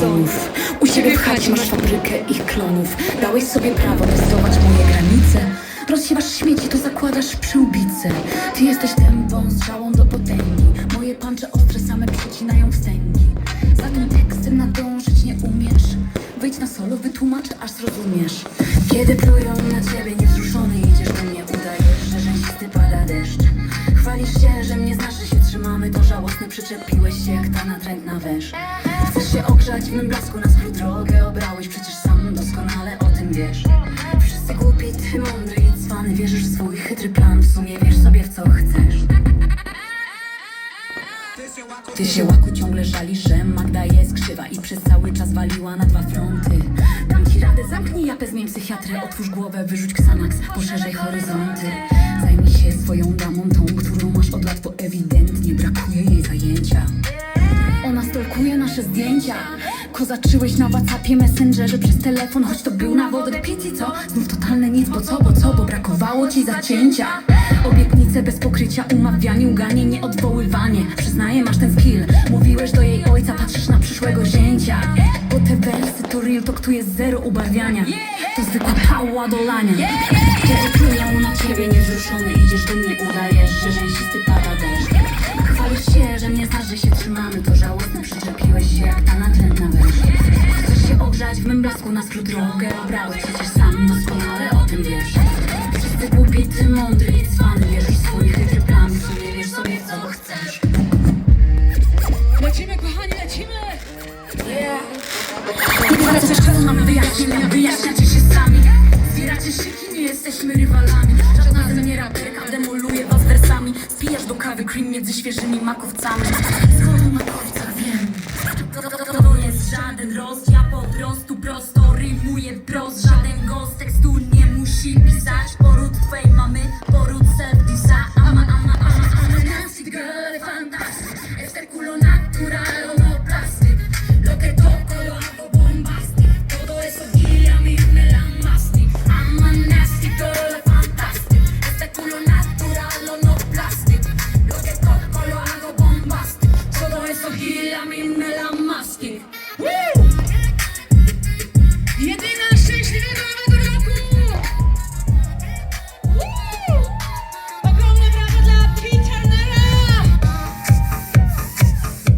stonów U siebie w chacie masz fabrykę ich klonów. Dałeś sobie prawo testować moje granice. Rozsiewasz śmieci, to zakładasz przyłbicę Ty jesteś tępą strzałą do potęgi. Moje pancze ostre same przecinają wstęgi. Za tym tekstem nadążyć nie umiesz. Wyjdź na solo, wytłumaczę, aż zrozumiesz. Kiedy plują na ciebie niewzruszony Idziesz do mnie, udajesz, że rzęsisty pada deszcz. Chwalisz się, że mnie znasz, że się trzymamy. To żałosne, przyczepiłeś się jak ta natrętna Chcesz się ogrzać w mym blasku. Na skrót drogę Obrałeś przecież sam. Doskonale o tym wiesz. Wszyscy głupi, ty mądry i cwany. Wierzysz w swój chytry plan, w sumie wiesz sobie w co chcesz. Ty się łaku ciągle żalisz, że Magda jest krzywa I przez cały czas waliła na dwa fronty. Dam ci radę, zamknij japę, zmień psychiatrę Otwórz głowę, wyrzuć Xanax, poszerzaj horyzonty. Zajmij się swoją damą, tą, którą masz od lat Bo ewidentnie brakuje jej zajęcia zdjęcia. Kozaczyłeś na Whatsappie, Messengerze przez telefon Choć to był nawod repeat co? Znów totalne nic, bo co, bo co? Bo brakowało ci zacięcia. Obietnice bez pokrycia, umawianie, uganie, nieodwoływanie. Przyznaję, masz ten skill. Mówiłeś do jej ojca, patrzysz na przyszłego zięcia. Bo te wersy to real talk, tu jest zero ubarwiania. To zwykła pała dolania Kiedy plują na ciebie niewzruszony Idziesz do mnie, udajesz, że rzęsisty pada mym blasku na skrót drogę Obrałeś przecież sam doskonale o tym wiesz. Wszyscy głupi, ty mądry i cwany Wierzysz w swój chytry plan, w sumie wiesz sobie co chcesz. Lecimy, kochani, lecimy! Nie wracasz czas, mamy wyjaśnienia, wyjaśniacie się sami. Zbieracie szyki, nie jesteśmy rywalami. Żadna ze mnie raperka, demoluje was wersami. Spijasz do kawy cream między świeżymi makowcami. Skoro żaden roz Ja po prostu prosto rymuję wprost Żaden gost tekstu nie musi pisać Poród twej mamy, poród self-disa Ama, ama, ama, ama, ama, nasty girl, fantastic Esterculo natural